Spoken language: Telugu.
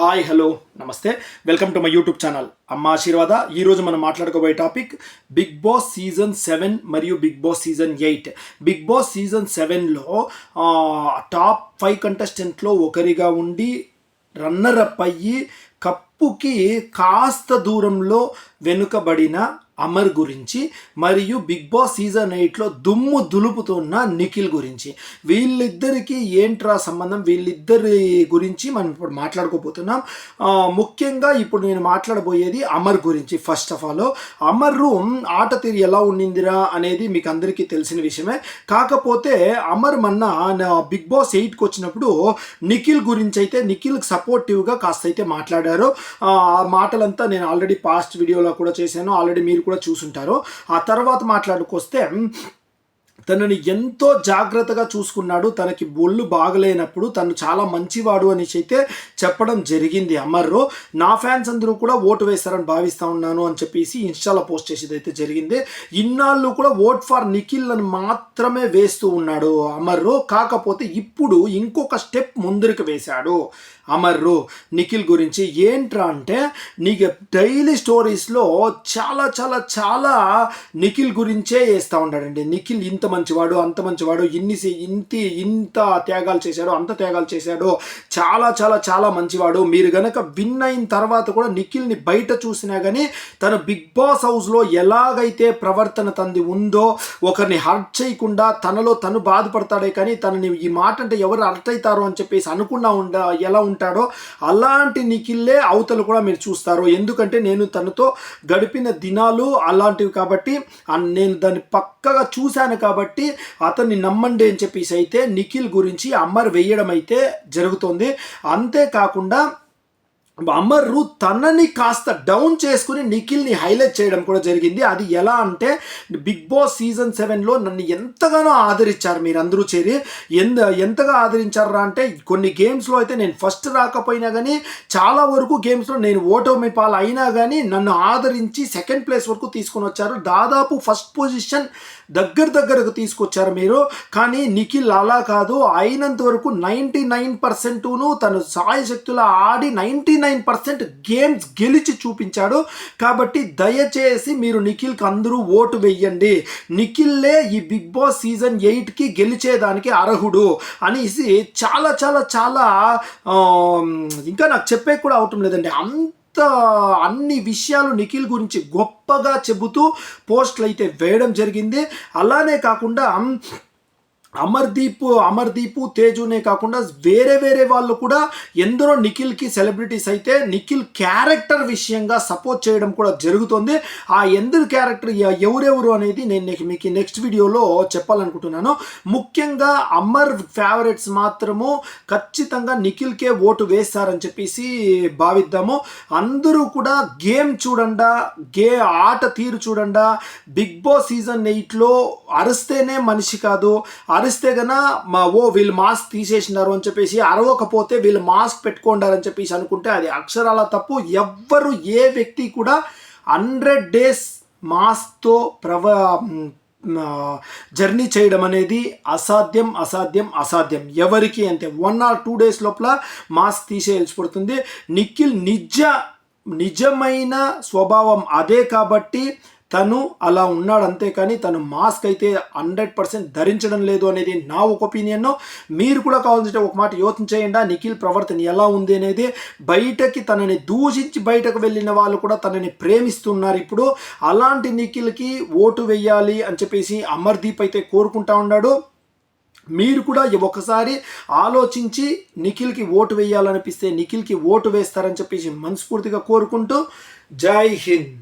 హాయ్ హలో నమస్తే. Welcome to my YouTube channel. అమ్మ ఆశీర్వాద. ఈరోజు మనం మాట్లాడుకోబోయే topic Bigg Boss season seven మరియు Bigg Boss season eight. Bigg Boss season సెవెన్లో టాప్ ఫైవ్ కంటెస్టెంట్లో ఒకరిగా ఉండి రన్నర్ అప్ అయ్యి కప్పుకి కాస్త దూరంలో వెనుకబడిన అమర్ గురించి మరియు బిగ్ బాస్ సీజన్ ఎయిట్లో దుమ్ము దులుపుతున్న నిఖిల్ గురించి. వీళ్ళిద్దరికీ ఏంట్రా సంబంధం? వీళ్ళిద్దరి గురించి మనం ఇప్పుడు మాట్లాడుకోబోతున్నాం. ముఖ్యంగా ఇప్పుడు నేను మాట్లాడబోయేది అమర్ గురించి. First of all Amar room ఆట తీరు ఎలా ఉండిందిరా అనేది మీకు అందరికీ తెలిసిన విషయమే. కాకపోతే అమర్ మన్న నా బిగ్ బాస్ ఎయిట్కి వచ్చినప్పుడు నిఖిల్ గురించి అయితే నిఖిల్కి సపోర్టివ్గా కాస్త అయితే మాట్లాడారు. ఆ ఆ మాటలంతా నేను ఆల్రెడీ పాస్ట్ వీడియోలో కూడా చేశాను. ఆల్రెడీ మీరు కూడా చూసుంటారు. ఆ తర్వాత మాట్లాడుకొస్తే తనని ఎంతో జాగ్రత్తగా చూసుకున్నాడు. తనకి ఒళ్ళు బాగలేనప్పుడు తను చాలా మంచివాడు అనేసి అయితే చెప్పడం జరిగింది. అమర్రు నా ఫ్యాన్స్ అందరూ కూడా ఓటు వేస్తారని భావిస్తా ఉన్నాను అని చెప్పేసి ఇన్స్టాలో పోస్ట్ చేసేది అయితే జరిగింది. ఇన్నాళ్ళు కూడా ఓట్ ఫర్ నిఖిల్ అని మాత్రమే వేస్తూ ఉన్నాడు అమర్రు కాకపోతే ఇప్పుడు ఇంకొక స్టెప్ ముందరికి వేశాడు. అమర్రు నిఖిల్ గురించి ఏంట్రా అంటే నీకు డైలీ స్టోరీస్లో చాలా చాలా చాలా నిఖిల్ గురించే వేస్తూ ఉంటాడండి. నిఖిల్ ఇంత మంచివాడు అంత మంచివాడు ఇన్ని ఇంత ఇంతి ఇంత త్యాగాలు చేశాడు అంత త్యాగాలు చేశాడు చాలా చాలా చాలా మంచివాడు మీరు గనక విన్ అయిన తర్వాత కూడా నిఖిల్ని బయట చూసినా కానీ తన బిగ్ బాస్ హౌస్లో ఎలాగైతే ప్రవర్తన తంది ఉందో ఒకరిని హర్ట్ చేయకుండా తనలో తను బాధపడతాడే కానీ తనని ఈ మాట అంటే ఎవరు హర్ట్ అవుతారో అని చెప్పేసి అనుకున్నా ఉండ ఎలా ఉంటాడో అలాంటి నిఖిల్లే అవతలు కూడా మీరు చూస్తారు. ఎందుకంటే నేను తనతో గడిపిన దినాలు అలాంటివి కాబట్టి నేను దాన్ని పక్కగా చూశాను కాబట్టి కాబట్టి అతన్ని నమ్మండి అని చెప్పేసి అయితే నిఖిల్ గురించి అమ్మర్ వేయడం అయితే జరుగుతుంది. అంతేకాకుండా అమర్రు తనని కాస్త డౌన్ చేసుకుని నిఖిల్ని హైలైట్ చేయడం కూడా జరిగింది. అది ఎలా అంటే బిగ్ బాస్ సీజన్ సెవెన్లో నన్ను ఎంతగానో ఆదరించారు మీరందరూ చేరి. ఎంత ఎంతగా ఆదరించారా అంటే కొన్ని గేమ్స్లో అయితే నేను ఫస్ట్ రాకపోయినా కానీ చాలా వరకు గేమ్స్లో నేను ఓటమి పాలు అయినా కానీ నన్ను ఆదరించి సెకండ్ ప్లేస్ వరకు తీసుకొని వచ్చారు. దాదాపు ఫస్ట్ పొజిషన్ దగ్గర దగ్గరకు తీసుకొచ్చారు మీరు. కానీ నిఖిల్ అలా కాదు. అయినంత వరకు నైంటీ నైన్ పర్సెంట్ను తను సాయ శక్తుల ఆడి ninety nine nine percent games గెలిచి చూపించాడు. కాబట్టి దయచేసి మీరు నిఖిల్కి అందరూ ఓటు వెయ్యండి. నిఖిల్లే ఈ బిగ్ బాస్ సీజన్ ఎయిట్కి గెలిచేదానికి అర్హుడు అనేసి చాలా చాలా చాలా ఇంకా నాకు చెప్పే కూడా అవటం లేదండి. అంత అన్ని విషయాలు నిఖిల్ గురించి గొప్పగా చెబుతూ పోస్టులు అయితే వేయడం జరిగింది. అలానే కాకుండా అమర్దీప్ అమర్దీప్ తేజునే కాకుండా వేరే వేరే వాళ్ళు కూడా ఎందరో నిఖిల్కి సెలబ్రిటీస్ అయితే నిఖిల్ క్యారెక్టర్ విషయంగా సపోర్ట్ చేయడం కూడా జరుగుతుంది. ఆ ఎందరు క్యారెక్టర్ ఎవరెవరు అనేది నేను మీకు నెక్స్ట్ వీడియోలో చెప్పాలనుకుంటున్నాను. ముఖ్యంగా అమర్ ఫేవరెట్స్ మాత్రము ఖచ్చితంగా నిఖిల్కే ఓటు వేస్తారని చెప్పేసి భావిద్దాము. అందరూ కూడా గేమ్ చూడండా గే ఆట తీరు చూడండా బిగ్ బాస్ సీజన్ ఎయిట్లో అరిస్తేనే మనిషి కాదు అరిస్తే గన మా ఓ వీళ్ళు మాస్క్ తీసేసినారు అని చెప్పేసి అరవకపోతే వీళ్ళు మాస్క్ పెట్టుకుంటారని చెప్పేసి అనుకుంటే అది అక్షరాల తప్పు. ఎవ్వరు ఏ వ్యక్తి కూడా హండ్రెడ్ డేస్ మాస్క్తో ప్రవ జర్నీ చేయడం అనేది అసాధ్యం అసాధ్యం అసాధ్యం. ఎవరికి అంతే వన్ ఆర్ టూ డేస్ లోపల మాస్క్ తీసేయాల్సి పడుతుంది. నిఖిల్ నిజ నిజమైన స్వభావం అదే కాబట్టి తను అలా ఉన్నాడు అంతేకాని తను మాస్క్ అయితే హండ్రెడ్ పర్సెంట్ ధరించడం లేదు అనేది నా ఒక ఒపీనియన్ మీరు కూడా కావాల్సింటే ఒక మాట యోచన చేయండి నిఖిల్ ప్రవర్తన ఎలా ఉంది అనేది బయటకి తనని దూషించి బయటకు వెళ్ళిన వాళ్ళు కూడా తనని ప్రేమిస్తున్నారు ఇప్పుడు. అలాంటి నిఖిల్కి ఓటు వేయాలి అని చెప్పేసి అమర్దీప్ అయితే కోరుకుంటా ఉన్నాడు. మీరు కూడా ఒకసారి ఆలోచించి నిఖిల్కి ఓటు వేయాలనిపిస్తే నిఖిల్కి ఓటు వేస్తారని చెప్పేసి మనస్ఫూర్తిగా కోరుకుంటూ జై హింద్.